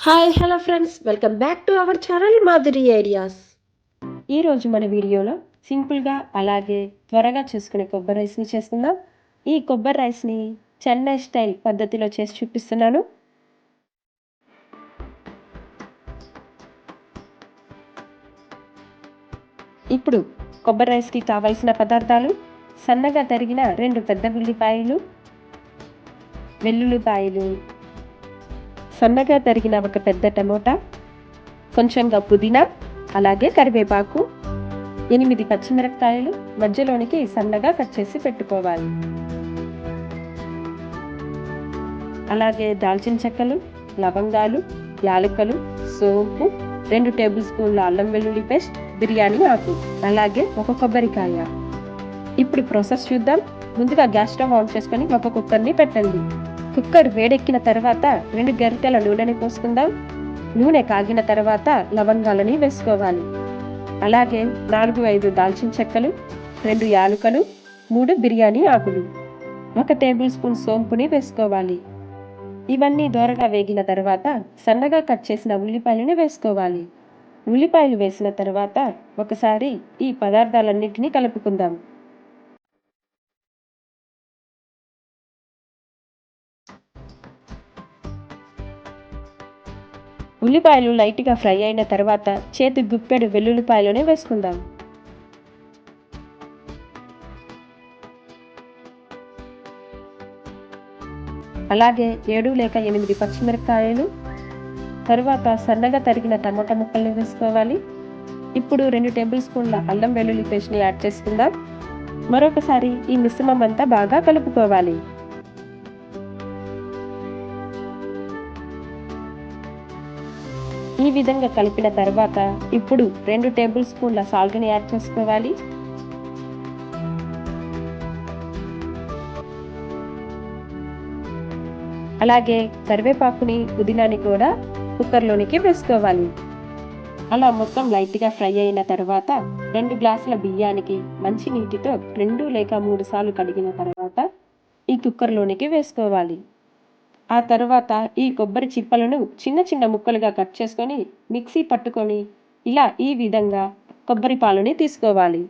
Hi hello friends. Welcome back to our channel Madhuri ideas. ఈరోజు మన వీడియోలో సింపుల్గా అలాగే త్వరగా చేసుకునే కొబ్బరి రైస్ని చేస్తున్నాం. ఈ కొబ్బరి రైస్ని చెన్నై స్టైల్ పద్ధతిలో చేసి చూపిస్తున్నాను. ఇప్పుడు కొబ్బరి రైస్కి కావలసిన పదార్థాలు సన్నగా తరిగిన రెండు పెద్ద ఉల్లిపాయలు వెల్లుల్లిపాయలు సన్నగా తరిగిన ఒక పెద్ద టమోటా కొంచెంగా పుదీనా అలాగే కరివేపాకు ఎనిమిది పచ్చిమిరపకాయలు మధ్యలోనికి సన్నగా కట్ చేసి పెట్టుకోవాలి. అలాగే దాల్చిన చెక్కలు లవంగాలు యాలకలు సోంపు రెండు టేబుల్ స్పూన్ల అల్లం వెల్లుల్లి పేస్ట్ బిర్యానీ ఆకు అలాగే ఒక కొబ్బరికాయ. ఇప్పుడు ప్రాసెస్ చూద్దాం. ముందుగా గ్యాస్ స్టవ్ ఆన్ చేసుకొని ఒక కుక్కర్ని పెట్టండి. కుక్కర్ వేడెక్కిన తర్వాత రెండు గరిటెల నూనెని పోసుకుందాం. నూనె కాగిన తర్వాత లవంగాలని వేసుకోవాలి. అలాగే నాలుగు ఐదు దాల్చిన చెక్కలు రెండు యాలుకలు మూడు బిర్యానీ ఆకులు ఒక టేబుల్ స్పూన్ సోంపుని వేసుకోవాలి. ఇవన్నీ దోరగా వేగిన తర్వాత సన్నగా కట్ చేసిన ఉల్లిపాయలని వేసుకోవాలి. ఉల్లిపాయలు వేసిన తర్వాత ఒకసారి ఈ పదార్థాలన్నింటినీ కలుపుకుందాం. ఉల్లిపాయలు లైట్గా ఫ్రై అయిన తర్వాత చేతి గుప్పెడు వెల్లుల్లిపాయలోనే వేసుకుందాం. అలాగే ఏడు లేక ఎనిమిది పచ్చిమిరపకాయలు తరువాత సన్నగా తరిగిన టమాటా ముక్కల్ని వేసుకోవాలి. ఇప్పుడు రెండు టేబుల్ స్పూన్ల అల్లం వెల్లుల్లి పేస్ట్ని యాడ్ చేసుకుందాం. మరొకసారి ఈ మిశ్రమం అంతా బాగా కలుపుకోవాలి. విధంగా కలిపిన తర్వాత ఇప్పుడు రెండు టేబుల్ స్పూన్ల సాల్ట్ని యాడ్ చేసుకోవాలి. అలాగే కరివేపాకుని పుదీనాని కూడా కుక్కర్లోనికి వేసుకోవాలి. అలా మొత్తం లైట్గా ఫ్రై అయిన తర్వాత రెండు గ్లాసుల బియ్యానికి మంచి నీటితో రెండు లేక మూడు సార్లు కడిగిన తర్వాత ఈ కుక్కర్లోనికి వేసుకోవాలి. ఆ తర్వాత ఈ కొబ్బరి చిప్పలను చిన్న చిన్న ముక్కలుగా కట్ చేసుకొని మిక్సీ పట్టుకొని ఇలా ఈ విధంగా కొబ్బరి పాలని తీసుకోవాలి.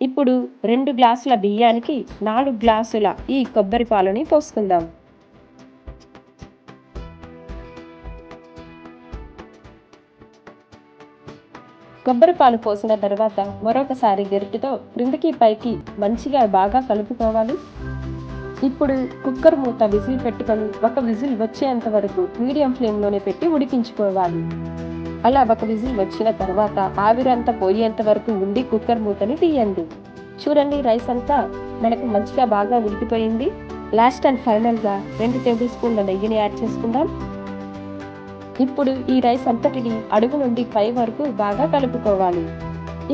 ఇప్పుడు రెండు గ్లాసుల బియ్యానికి నాలుగు గ్లాసుల ఈ కొబ్బరి పాలని పోసుకుందాం. కొబ్బరి పాలు పోసిన తర్వాత మరొకసారి గరిటెతో క్రిందికి పైకి మంచిగా బాగా కలుపుకోవాలి. ఇప్పుడు కుక్కర్ మూత విజిల్ పెట్టుకొని ఒక విజిల్ వచ్చేంత వరకు మీడియం ఫ్లేమ్లోనే పెట్టి ఉడికించుకోవాలి. అలా ఒక విజిల్ వచ్చిన తర్వాత ఆవిరంతా పోయేంత వరకు ఉండి కుక్కర్ మూతని తీయండి. చూడండి రైస్ అంతా మనకు మంచిగా బాగా ఉడికిపోయింది. లాస్ట్ అండ్ ఫైనల్గా రెండు టేబుల్ స్పూన్ల నెయ్యిని యాడ్ చేసుకుందాం. ఇప్పుడు ఈ రైస్ అంతటిని అడుగు నుండి పై వరకు బాగా కలుపుకోవాలి.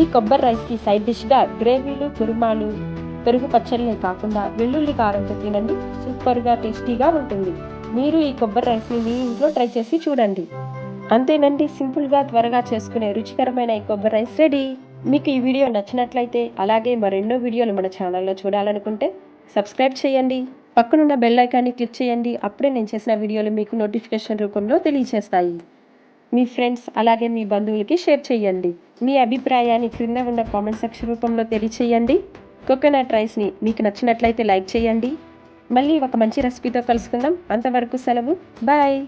ఈ కొబ్బరి రైస్కి సైడ్ డిష్గా గ్రేవీలు కుర్మాలు పెరుగు పచ్చళ్ళే కాకుండా వెల్లుల్లి కారంతో తినండి. సూపర్గా టేస్టీగా ఉంటుంది. మీరు ఈ కొబ్బరి రైస్ని మీ ఇంట్లో ట్రై చేసి చూడండి. అంతేనండి సింపుల్గా త్వరగా చేసుకునే రుచికరమైన ఈ కొబ్బరి రైస్ రెడీ. మీకు ఈ వీడియో నచ్చినట్లయితే అలాగే మరెన్నో వీడియోలు మన ఛానల్లో చూడాలనుకుంటే సబ్స్క్రైబ్ చేయండి. పక్కనున్న బెల్ ఐకాన్ని క్లిక్ చేయండి. అప్పుడే నేను చేసిన వీడియోలు మీకు నోటిఫికేషన్ రూపంలో తెలియజేస్తాయి మీ ఫ్రెండ్స్ అలాగే మీ బంధువులకి షేర్ చేయండి. మీ అభిప్రాయాన్ని క్రింద ఉన్న కామెంట్ సెక్షన్ రూపంలో తెలియచేయండి. కోకోనట్ రైస్ని మీకు నచ్చినట్లయితే లైక్ చేయండి. మళ్ళీ ఒక మంచి రెసిపీతో కలుసుకుందాం. అంతవరకు సెలవు. బాయ్